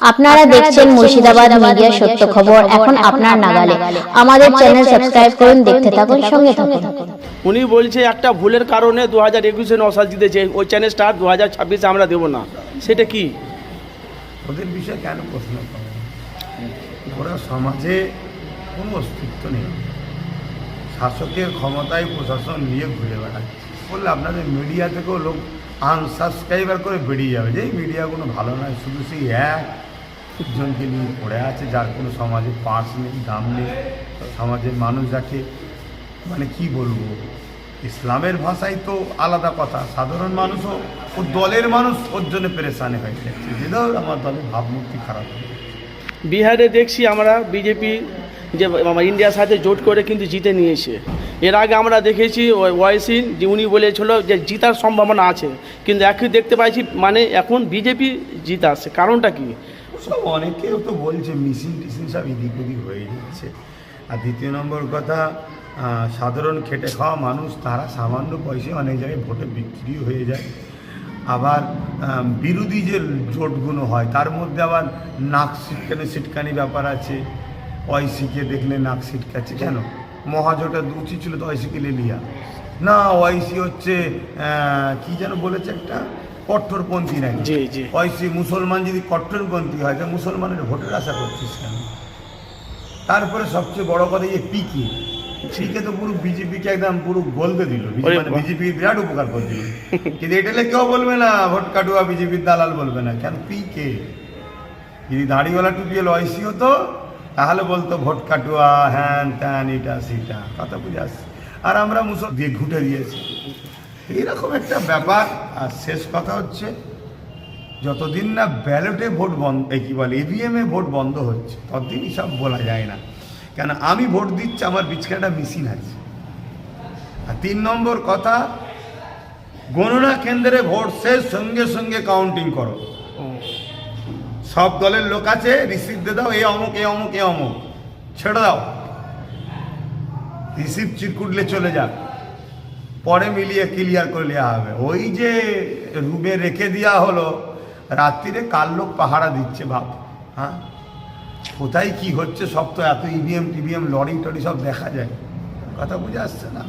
আপনারা দেখছেন মুর্শিদাবাদ মিডিয়া সত্য খবর। এখন আপনার নাগালে। আমাদের চ্যানেল সাবস্ক্রাইব করুন দেখতে থাকুন সঙ্গে থাকুন। উনি বলছে একটা ভুলের কারণে দু হাজার একুশে নসাল জিতেছে ওই চ্যানেল স্টার দু হাজার ছাব্বিশে আমরা দেবো না। সেটা কি? ওদের বিষয়ে কেন প্রশ্ন ওরা সমাজে কোনো অস্তিত্ব নেই। শাসকের ক্ষমতায় প্রশাসন নিয়ে ঘুরে বেড়ায় বললে আপনাদের মিডিয়া থেকেও লোক আনসাবস্ক্রাইবার করে বেরিয়ে যাবে। যে মিডিয়া কোনো ভালো নয়, শুধু সেই এক জনকে নিয়ে পড়ে আছে, যার কোনো সমাজে পাঁচ নেই, দাম নেই, সমাজের মানুষ যাকে মানে কি বলব, ইসলামের ভাষায় তো আলাদা কথা। সাধারণ মানুষও ও দলের মানুষ ওর জন্য পেরেশানি হয়ে যাচ্ছে। যে ধর আমার দলের ভাবমূর্তি খারাপ। বিহারে দেখছি আমরা বিজেপি যে ইন্ডিয়ার সাথে জোট করে কিন্তু জিতে নিয়েছে। এর আগে আমরা দেখেছি ওই ওয়াইসি যে উনি বলেছিল যে জিতার সম্ভাবনা আছে। কিন্তু একই দেখতে পাইছি মানে এখন বিজেপি জিত আসছে কারণটা কি? সব অনেকেও তো বলছে মিসিং টিসিং সব এদিক ওদিক হয়ে যাচ্ছে আর দ্বিতীয় নম্বর কথা সাধারণ খেটে খাওয়া মানুষ, তারা সামান্য পয়সায় অনেক জায়গায় ভোটে বিক্রি হয়ে যায়। আবার বিরোধী যে জোটগুলো হয়, তার মধ্যে আবার নাক সিটকানি সিটকানি ব্যাপার আছে। ওয়াইসিকে দেখলে নাক সিটকাচ্ছে কেন? মহাজোটা উচিত ছিল তো ওয়াইসিকে লিলিয়া। না ওয়াইসি হচ্ছে কি যেন বলেছে একটা? কট্টরপন্থী নাকি। ওয়াইসি মুসলমান যদি কট্টরপন্থী হয় তাহলে মুসলমানের ভোটের আশা করছিস কেন? তারপরে সবচেয়ে বড় কথা এই পিকে পিকে তো পুরো বিজেপিকে একদম পুরো গলতে দিল। ওরে মানে। বিজেপি বিরাট উপকার করে দিল কিন্তু এটা কেউ বলবে না ভোট কাটুয়া বিজেপির দালাল বলবে না। কেন? পিকে যদি দাড়িওয়ালা টুপিয়ে ওয়াইসি হতো তাহলে বলতো ভোট কাটুয়া, হ্যান ত্যান এটা সেটা, কথা বুঝে আর আমরা মুসল দিয়ে ঘুটে দিয়েছি। এইরকম একটা ব্যাপার। আর শেষ কথা হচ্ছে, যতদিন না ব্যালটে ভোট বন্ধ কী বলে ইভিএমে ভোট বন্ধ হচ্ছে ততদিন সব বলা যায় না। কেন, আমি ভোট দিচ্ছি, আমার বিচকাটা মেশিন আছে। আর তিন নম্বর কথা, গণনা কেন্দ্রে ভোট শেষ, সঙ্গে সঙ্গে কাউন্টিং করো। সব দলের লোক আছে দিয়ে দাও, এ অমুক এ অমুক এ অমুক। ছেড়ে দাও। রিসিভ চিরকুটলে চলে যাক। পরে মিলিয়ে ক্লিয়ার করে নেওয়া হবে। ওই যে রুমে রেখে দেওয়া হলো, রাত্রিরে কার লোক পাহারা দিচ্ছে ভাব হ্যাঁ? কোথায় কি হচ্ছে সব তো এত ইভিএম টিভিএম লরি টরি সব দেখা যায়। কথা বুঝে আসছে না?